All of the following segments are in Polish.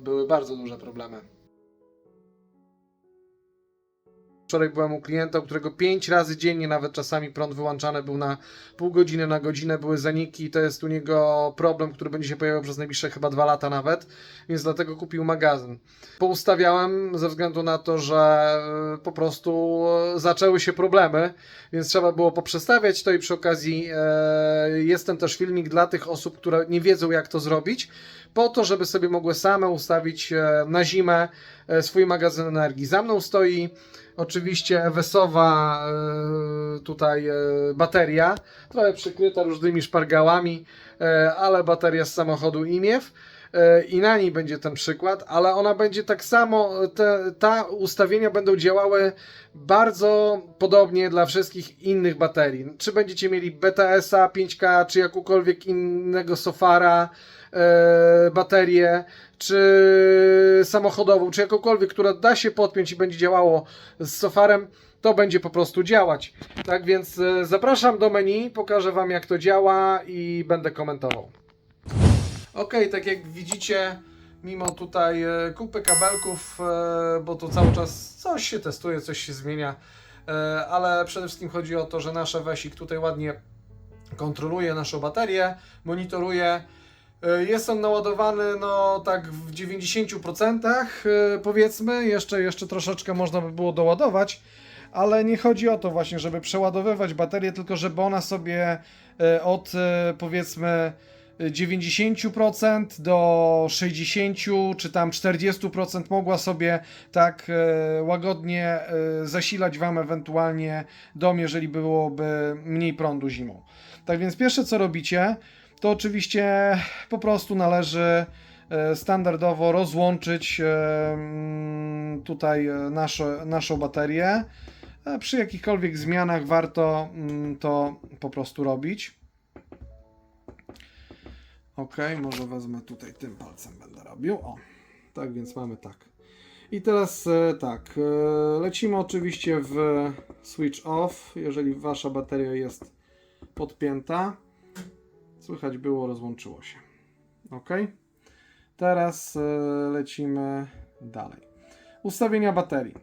były bardzo duże problemy. Wczoraj byłem u klienta, u którego 5 razy dziennie, nawet czasami prąd wyłączany był na pół godziny, na godzinę, były zaniki i to jest u niego problem, który będzie się pojawiał przez najbliższe chyba dwa lata nawet, więc dlatego kupił magazyn. Poustawiałem ze względu na to, że y, po prostu y, zaczęły się problemy, więc trzeba było poprzestawiać to i przy okazji e, jest ten też filmik dla tych osób, które nie wiedzą jak to zrobić, po to, żeby sobie mogły same ustawić e, na zimę e, swój magazyn energii. Za mną stoi oczywiście Ewesowa e, tutaj e, bateria, trochę przykryta różnymi szpargałami, e, ale bateria z samochodu IMIEW i na niej będzie ten przykład, ale ona będzie tak samo, te, ta ustawienia będą działały bardzo podobnie dla wszystkich innych baterii. Czy będziecie mieli BTS-a 5K, czy jakąkolwiek innego Sofara, e, baterię, czy samochodową, czy jakąkolwiek, która da się podpiąć i będzie działało z Sofarem, to będzie po prostu działać. Tak więc e, zapraszam do menu, pokażę Wam jak to działa i będę komentował. Ok, tak jak widzicie, mimo tutaj e, kupy kabelków, e, bo tu cały czas coś się testuje, coś się zmienia, ale przede wszystkim chodzi o to, że nasz Wesik tutaj ładnie kontroluje naszą baterię, monitoruje. E, Jest on naładowany no tak w 90% e, powiedzmy, jeszcze, jeszcze troszeczkę można by było doładować, ale nie chodzi o to właśnie, żeby przeładowywać baterię, tylko żeby ona sobie e, od powiedzmy 90% do 60% czy tam 40% mogła sobie tak łagodnie zasilać Wam ewentualnie dom, jeżeli byłoby mniej prądu zimą. Tak więc pierwsze co robicie, to oczywiście po prostu należy e, standardowo rozłączyć e, mm, tutaj e, nasze, naszą baterię. Przy jakichkolwiek zmianach warto mm, to po prostu robić. Ok, może wezmę tutaj tym palcem będę robił. O, tak więc mamy tak. I teraz tak, lecimy oczywiście w switch off, jeżeli wasza bateria jest podpięta. Słychać było, rozłączyło się. Ok. Teraz e, lecimy dalej. Ustawienia baterii.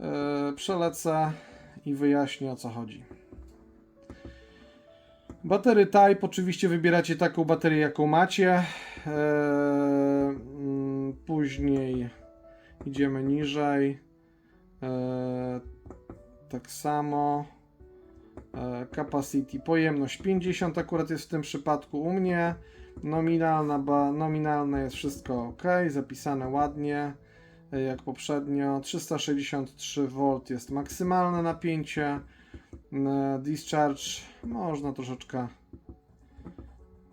E, Przelecę i wyjaśnię o co chodzi. Batery Type oczywiście wybieracie taką baterię jaką macie. Eee, mm, później idziemy niżej. Tak samo. Eee, capacity, pojemność 50 akurat jest w tym przypadku u mnie. Nominalna, ba, nominalne jest wszystko ok, zapisane ładnie e, jak poprzednio. 363V jest maksymalne napięcie. E, Discharge można troszeczkę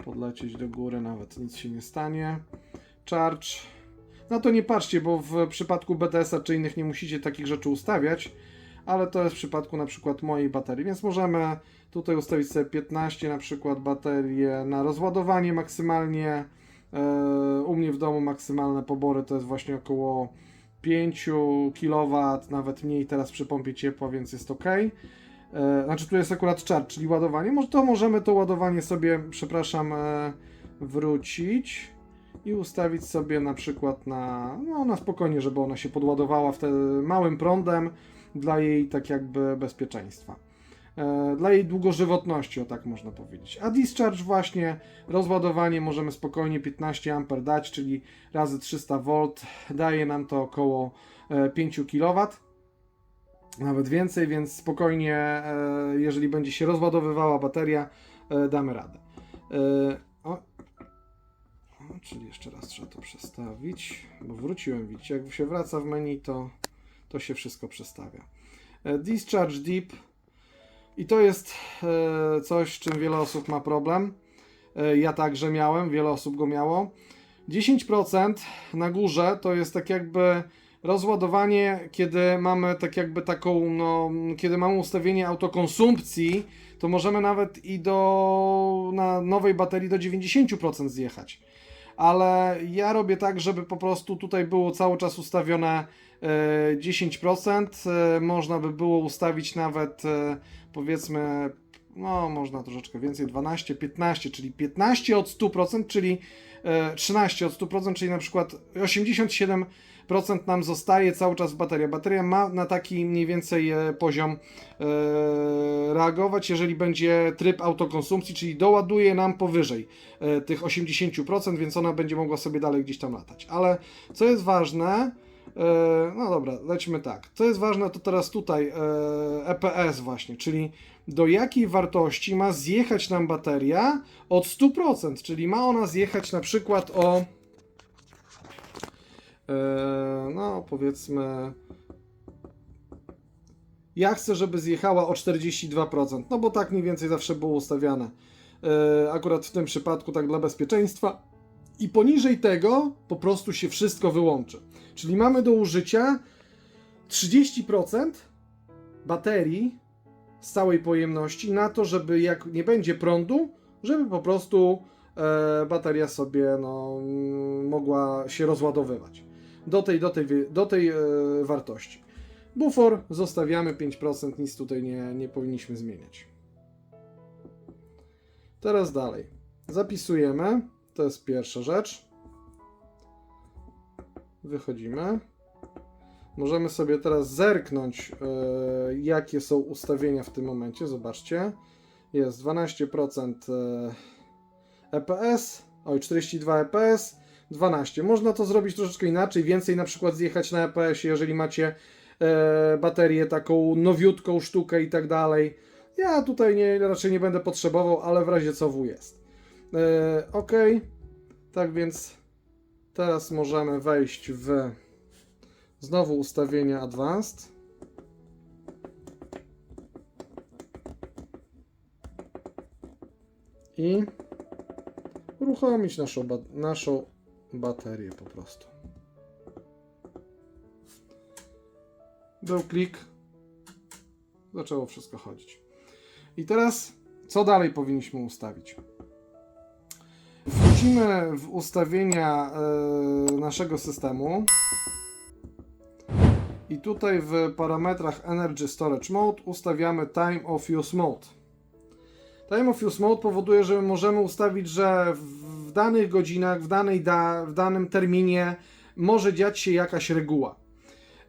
podlecieć do góry, nawet nic się nie stanie. Charge. No to nie patrzcie, bo w przypadku BTS-a czy innych nie musicie takich rzeczy ustawiać, ale to jest w przypadku na przykład mojej baterii, więc możemy tutaj ustawić sobie 15 na przykład baterię na rozładowanie maksymalnie. E, U mnie w domu maksymalne pobory to jest właśnie około 5 kW, nawet mniej teraz przy pompie ciepła, więc jest ok. E, Znaczy tu jest akurat charge, czyli ładowanie. To możemy to ładowanie sobie, przepraszam, e, wrócić i ustawić sobie na przykład na, no, na spokojnie, żeby ona się podładowała wtedy małym prądem dla jej tak jakby bezpieczeństwa. E, Dla jej długożywotności, o tak można powiedzieć. A discharge właśnie, rozładowanie możemy spokojnie 15 A dać, czyli razy 300 V, daje nam to około e, 5 kW nawet więcej, więc spokojnie, e, jeżeli będzie się rozładowywała bateria, e, damy radę. E, O. o, czyli jeszcze raz trzeba to przestawić, bo wróciłem, widzicie, jak się wraca w menu, to, to się wszystko przestawia. E, Discharge Deep i to jest e, coś, z czym wiele osób ma problem. E, Ja także miałem, wiele osób go miało. 10% na górze to jest tak jakby rozładowanie, kiedy mamy tak jakby taką, no, kiedy mamy ustawienie autokonsumpcji, to możemy nawet i do, na nowej baterii do 90% zjechać. Ale ja robię tak, żeby po prostu tutaj było cały czas ustawione e, 10%. E, można by było ustawić nawet e, powiedzmy no można troszeczkę więcej, 12, 15, czyli 15 od 100%, czyli e, 13 od 100%, czyli na przykład 87% nam zostaje cały czas bateria. Bateria ma na taki mniej więcej e, poziom e, reagować, jeżeli będzie tryb autokonsumpcji, czyli doładuje nam powyżej e, tych 80%, więc ona będzie mogła sobie dalej gdzieś tam latać. Ale co jest ważne, no dobra, lećmy tak. Co jest ważne, to teraz tutaj EPS właśnie, czyli do jakiej wartości ma zjechać nam bateria od 100%, czyli ma ona zjechać na przykład o no powiedzmy ja chcę, żeby zjechała o 42%, no bo tak mniej więcej zawsze było ustawiane. E, akurat w tym przypadku tak dla bezpieczeństwa. I poniżej tego po prostu się wszystko wyłączy. Czyli mamy do użycia 30% baterii z całej pojemności na to, żeby jak nie będzie prądu, żeby po prostu e, bateria sobie no, mogła się rozładowywać do tej, do tej, do tej e, wartości. Bufor zostawiamy 5%, nic tutaj nie, nie powinniśmy zmieniać. Teraz dalej. Zapisujemy. To jest pierwsza rzecz. Wychodzimy. Możemy sobie teraz zerknąć, e, jakie są ustawienia w tym momencie. Zobaczcie. Jest 12% e, EPS, oj 42 EPS, 12. Można to zrobić troszeczkę inaczej, więcej na przykład zjechać na EPS, jeżeli macie e, baterię taką nowiutką sztukę i tak dalej. Ja tutaj nie, raczej nie będę potrzebował, ale w razie co W jest. E, ok, tak więc teraz możemy wejść w znowu ustawienia Advanced. I uruchomić naszą, naszą baterię po prostu. Był klik. Zaczęło wszystko chodzić. I teraz, co dalej powinniśmy ustawić? Wchodzimy w ustawienia e, naszego systemu. I tutaj w parametrach Energy Storage Mode ustawiamy Time of Use Mode. Time of Use Mode powoduje, że możemy ustawić, że w danych godzinach, w, danej da, w danym terminie może dziać się jakaś reguła.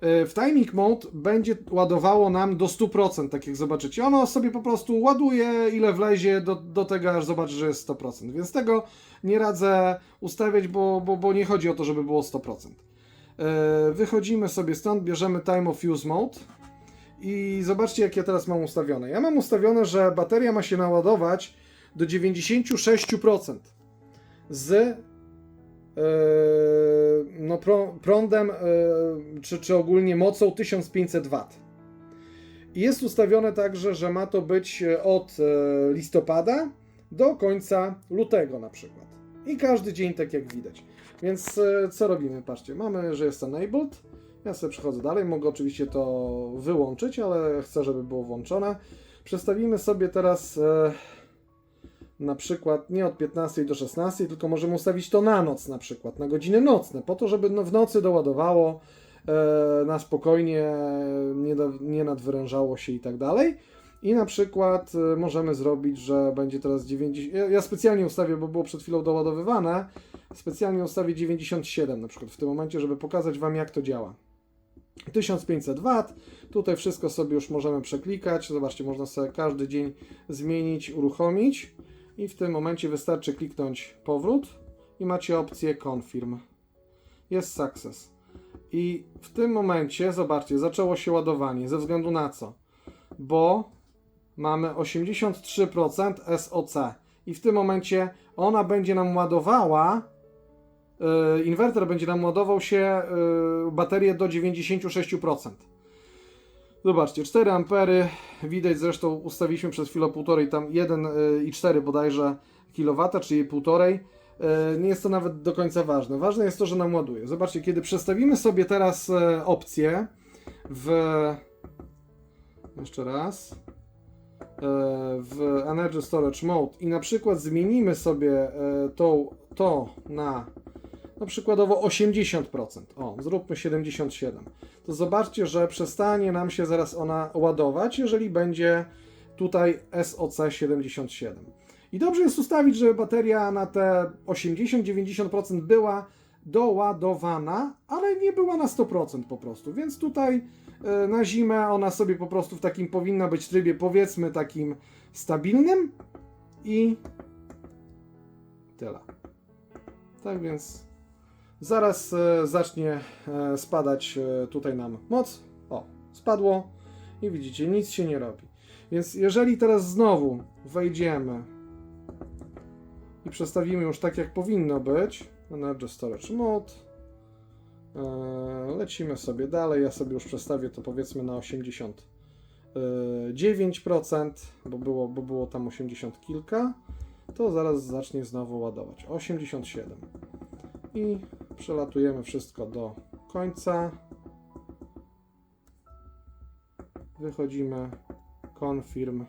E, W Timing Mode będzie ładowało nam do 100%, tak jak zobaczycie. Ono sobie po prostu ładuje, ile wlezie do, do tego, aż zobaczy, że jest 100%. Więc tego nie radzę ustawiać, bo, bo, bo nie chodzi o to, żeby było 100%. E, Wychodzimy sobie stąd, bierzemy Time of Use Mode i zobaczcie, jak ja teraz mam ustawione. Ja mam ustawione, że bateria ma się naładować do 96% z e, no, prą- prądem, e, czy, czy ogólnie mocą 1500 W. Jest ustawione także, że ma to być e, od listopada do końca lutego na przykład. I każdy dzień tak jak widać. Więc co robimy? Patrzcie, mamy, że jest enabled. Ja sobie przechodzę dalej, mogę oczywiście to wyłączyć, ale chcę, żeby było włączone. Przestawimy sobie teraz na przykład nie od 15 do 16, tylko możemy ustawić to na noc na przykład, na godziny nocne, po to, żeby no, w nocy doładowało e, na spokojnie, nie, nie nadwyrężało się i tak dalej. I na przykład e, możemy zrobić, że będzie teraz 90. Ja, ja specjalnie ustawię, bo było przed chwilą doładowywane. Specjalnie ustawię 97 na przykład w tym momencie, żeby pokazać Wam, jak to działa. 1500 W. Tutaj wszystko sobie już możemy przeklikać. Zobaczcie, można sobie każdy dzień zmienić, uruchomić. I w tym momencie wystarczy kliknąć powrót i macie opcję confirm. Jest success. I w tym momencie, zobaczcie, zaczęło się ładowanie. Ze względu na co? Bo mamy 83% SOC. I w tym momencie ona będzie nam ładowała, yy, inwerter będzie nam ładował się yy, baterię do 96%. Zobaczcie, 4 ampery, widać zresztą ustawiliśmy przez chwilę półtorej, tam 1,4 bodajże kilowata, czyli półtorej. E, Nie jest to nawet do końca ważne. Ważne jest to, że nam ładuje. Zobaczcie, kiedy przestawimy sobie teraz e, opcję w... Jeszcze raz. E, W Energy Storage Mode i na przykład zmienimy sobie e, to, to na no przykładowo 80%. O, zróbmy 77. To zobaczcie, że przestanie nam się zaraz ona ładować, jeżeli będzie tutaj SOC77. I dobrze jest ustawić, żeby bateria na te 80-90% była doładowana, ale nie była na 100% po prostu. Więc tutaj e, na zimę ona sobie po prostu w takim powinna być trybie powiedzmy takim stabilnym i tyle. Tak więc zaraz e, zacznie e, spadać e, tutaj nam moc. O, spadło i widzicie, nic się nie robi. Więc jeżeli teraz znowu wejdziemy i przestawimy już tak jak powinno być, Energy Storage Mode, lecimy sobie dalej, ja sobie już przestawię to powiedzmy na 89%, bo było, bo było tam 80 kilka, to zaraz zacznie znowu ładować. 87 i przelatujemy wszystko do końca. Wychodzimy, confirm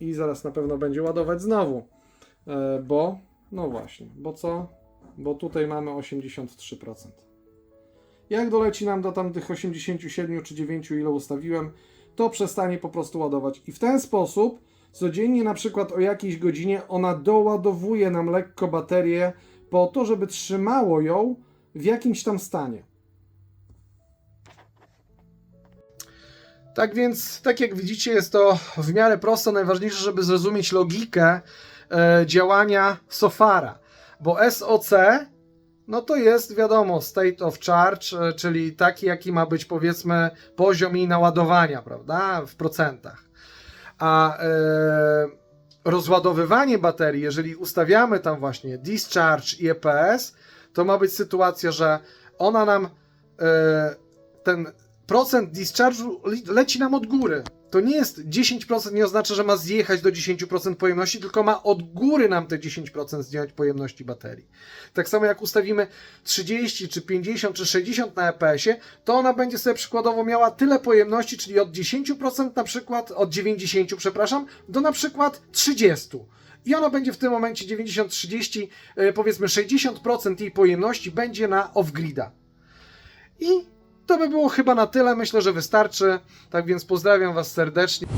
i zaraz na pewno będzie ładować znowu, E, bo, no właśnie, bo co? Bo tutaj mamy 83%. Jak doleci nam do tamtych 87 czy 9, ile ustawiłem, to przestanie po prostu ładować. I w ten sposób codziennie na przykład o jakiejś godzinie ona doładowuje nam lekko baterię po to, żeby trzymało ją w jakimś tam stanie. Tak więc, tak jak widzicie, jest to w miarę proste. Najważniejsze, żeby zrozumieć logikę e, działania Sofara, bo SOC no to jest wiadomo state of charge, e, czyli taki, jaki ma być powiedzmy poziom jej naładowania, prawda, w procentach. A e, rozładowywanie baterii, jeżeli ustawiamy tam właśnie discharge i EPS, to ma być sytuacja, że ona nam e, ten procent discharge'u le- leci nam od góry. To nie jest 10% nie oznacza, że ma zjechać do 10% pojemności, tylko ma od góry nam te 10% zdjąć pojemności baterii. Tak samo jak ustawimy 30 czy 50 czy 60 na EPS-ie, to ona będzie sobie przykładowo miała tyle pojemności, czyli od 10% na przykład, od 90, przepraszam, do na przykład 30. I ona będzie w tym momencie 90-30, e, powiedzmy 60% jej pojemności będzie na off-grida. I to by było chyba na tyle. Myślę, że wystarczy. Tak więc pozdrawiam Was serdecznie.